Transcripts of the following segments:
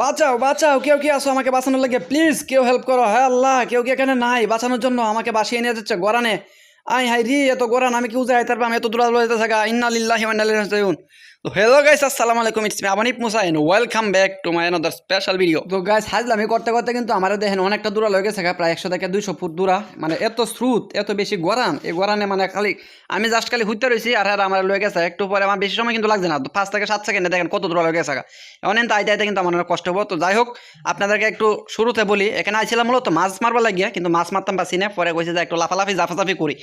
বাঁচাও বাঁচাও, কেউ কি আসো আমাকে বাঁচানোর লাগে? প্লিজ কেউ হেল্প করো। হ্যাঁ আল্লাহ, কেউ কি এখানে নাই? বাঁচানোর জন্য আমাকে বাঁচিয়ে নিয়ে যাচ্ছে গরানে আই হাই রি, এত গরান আমি কি উজায় তারপর আমি এত দূর যেতে থাকা ইন্না লিল্লাহি ওয়া তো হ্যালো গাইস আসসালামু আলাইকুম it's me Abanik Musa and welcome back to my another special video তো গাইস হাজলামি করতে করতে কিন্তু আমার দেখেন অনেকটা দূরা লয়ে গেছে প্রায় একশো থেকে দুইশো ফুট দূরা। মানে এত স্রোত, এত বেশি গরান, এই গরানে মানে খালি আমি জাস্ট খালি হুইতে রয়েছি আর আর আমার লয়ে গেছে। একটু পরে আমার বেশি সময় কিন্তু লাগছে না। পাঁচ থেকে সাত সেকেন্ডে দেখেন কত দূরা লয়ে গেছে। এখন কিন্তু আইতে আইতে কিন্তু আমার অনেক কষ্ট হব। তো যাই হোক, আপনাদেরকে একটু শুরুতে বলি, এখানে আইছিলাম মূলত মাছ মারবার লাগিয়ে, কিন্তু মাছ মারতাম পারছি না। পরে কইছে যে একটু লাফালাফি জাফাজাফি করি।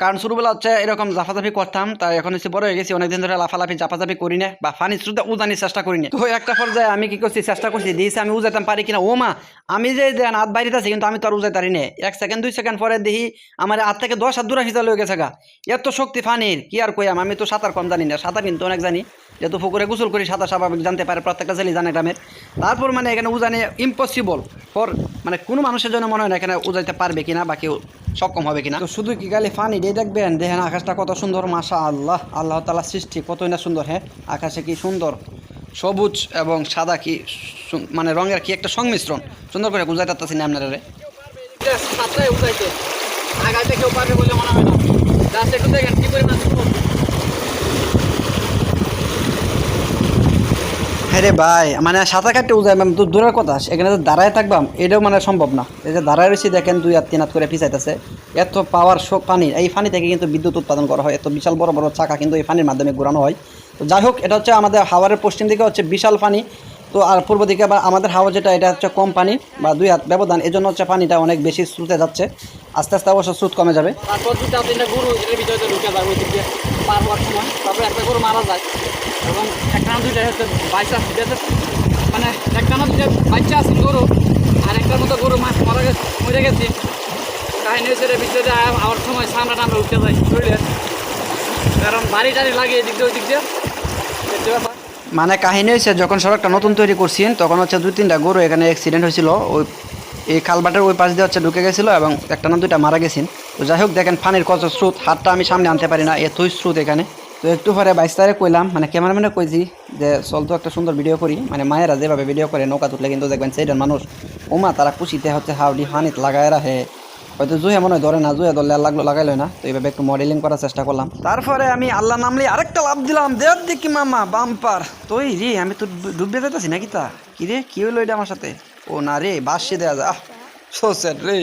কারণ শুরুবেলা হচ্ছে এরকম জাফাজাফি করতাম তাই এখন হচ্ছে বড় হয়ে গেছি, অনেকদিন ধরে লাফালাফি, জাফাজাফি করি না, বা ফানি শুধু উজানির চেষ্টা করি না। তো একটা পর্যায়ে আমি কি করছি, চেষ্টা করছি, দিয়েছি, আমি উজাইতাম, পারি কিনা? ও মা, আমি যে দেন হাত বাইরে আছি, কিন্তু আমি তো আর উজাই পারি না। এক সেকেন্ড, দুই সেকেন্ড পরে দেখি আমার হাত থেকে দশ হাত দূরা হিসা লয়ে গেছে গা। এত শক্তি ফানির, কি আর কইয়াম, আমি তো সাঁতার কম জানি না, সাঁতার কিন্তু অনেক জানি। যেহেতু পুকুরে গোসল করি, সাঁতার স্বাভাবিক জানতে পারে, প্রত্যেকটা ছেলে জানে গ্রামের তারপর মানে এখানে উজানে ইম্পসিবল ফর মানে কোনো মানুষের জন্য মনে হয় না এখানে উজাইতে পারবে কিনা বা কেউ সক্ষম হবে কিনা। তো শুধু কি গালে ফানি দিয়ে দেখবেন? দেখেন আকাশটা কত সুন্দর মাসা আল্লাহ আল্লাহ তালা সৃষ্টি কতই না সুন্দর হ্যাঁ? আকাশে কি সুন্দর? সবুজ এবং সাদা কি মানে রঙের কি একটা সংমিশ্রণ? সুন্দর করে বুঝাই পারতেছি না আপনারা? আগাইতে কেউ পারবে বলে মনে হয় না। একটু দেখেন। কি পরিমাণ হ্যাঁ রে ভাই মানে সাঁতার কাটতে উজাই ম্যাম তো দূরের কথা, এখানে তো দাঁড়ায় থাকবাম এটাও মানে সম্ভব না। এই যে দাঁড়ায় রয়েছি, দেখেন দুই আর তিন হাত করে পিছাইতেছে এত পাওয়ার শোক পানি, এই পানি থেকে কিন্তু বিদ্যুৎ উৎপাদন করা হয়, এত বিশাল বড় বড় চাকা কিন্তু এই পানির মাধ্যমে ঘোরানো হয়। তো যাই হোক, এটা হচ্ছে আমাদের হাওয়ারের পশ্চিম দিকে হচ্ছে বিশাল পানি তো আর পূর্ব দিকে আবার আমাদের হাওয়া যেটা, এটা হচ্ছে কম পানি বা দুই হাত ব্যবধান। এই জন্য হচ্ছে পানিটা অনেক বেশি স্রোতে যাচ্ছে। আস্তে আস্তে অবশ্য স্রোত কমে যাবে। তারপর দুটা গরু এর ভিতরে ঢুকে যাবে ওই দিক পার হওয়ার সময়। তারপরে একটা গরু মারা যায়, এবং একটা দুইটা হচ্ছে বাইশা মানে একটা না দুইটা বাচ্চা আছে গরু, আর একটার মতো গরু মাছ মারা গেছে, মরে গেছে। কাহিনী হচ্ছে এর ভিতরে আমার সময় সামনে টামড়া উঠতে যায় শরীরে। কারণ বাড়ি টাড়ি লাগে এদিক দিয়ে ওই দিক দিয়ে মানে কাহিনী হয়েছে যখন সড়কটা নতুন তৈরি করছেন, তখন হচ্ছে দুই তিনটা গরু এখানে অ্যাক্সিডেন্ট হয়েছিল। ওই, এই খালবাটের ওই পাশ দিয়ে হচ্ছে ঢুকে গেছিল এবং একটা না দুইটা মারা গেছেন। তো যাই হোক, দেখেন পানির কত স্রোত, হাতটা আমি সামনে আনতে পারি না এতই স্রোত এখানে। তো একটু পরে বাইশ তারিখ কইলাম মানে ক্যামেরাম্যানে কইছি যে চল তো একটা সুন্দর ভিডিও করি। মানে মায়েরা যেভাবে ভিডিও করে, নৌকা তুললে কিন্তু দেখবেন সেইটার মানুষ। ওমা তারা খুশিতে হচ্ছে হাওড়ি হানিত লাগায় রাখে। হয়তো জুয়া মনে হয়, ধরে না জুয়ে ধরলে লাগল লাগাইলো না। তো এইভাবে একটু মডেলিং করার চেষ্টা করলাম। তারপরে আমি আল্লাহ নামলি আরেকটা লাভ দিলাম, দেখ দেখি মামা, বাম্পার। তুই রে, আমি তো ডুববে যেতেছি নাকি তা? কি রে, কি হইল এটা আমার সাথে? ও না রে বাসি দেওয়া যা সোসেট রে।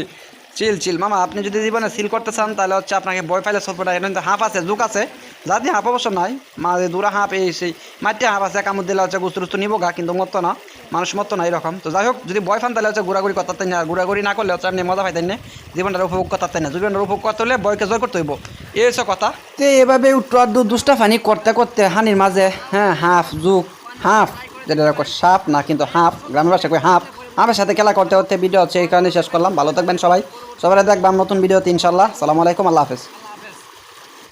চিল চিল মামা, আপনি যদি জীবনে সিল করতে চান, তাহলে হচ্ছে আপনাকে বয় ফাইলে সল্পটা এটা কিন্তু হাঁপ আছে জুক আছে। যাতে হাঁপ অবশ্য নাই। মা দূরা হাঁপ এই সেই মাটি হাঁপ আছে কামড় দিলে হচ্ছে গুস্তু টুস্তু নিবো গা, কিন্তু মতো না। মানুষ মতো না এরকম। তো যাই হোক, যদি বয় ফান তাহলে হচ্ছে ঘোরাঘুরি করতে না, ঘোরাঘুরি না করলে হচ্ছে আপনি মজা পাইতেন না। জীবনটার উপভোগ করতে না। জীবনটার উপভোগ করতে হলে বয়কে জয় করতে হইব। এই কথা। তো এভাবে উত্তর দুষ্টা ফানি করতে করতে হানির মাঝে হ্যাঁ হাফ জুক হাফ যেটা সাপ না, কিন্তু হাফ গ্রামের ভাষায় হাফ আমার সাথে খেলা করতে করতে ভিডিও হচ্ছে এই কারণে শেষ করলাম। ভালো থাকবেন সবাই। সবাই দেখবাম নতুন ভিডিও ইনশাল্লাহ সালামু আলাইকুম, আল্লাহ হাফেজ।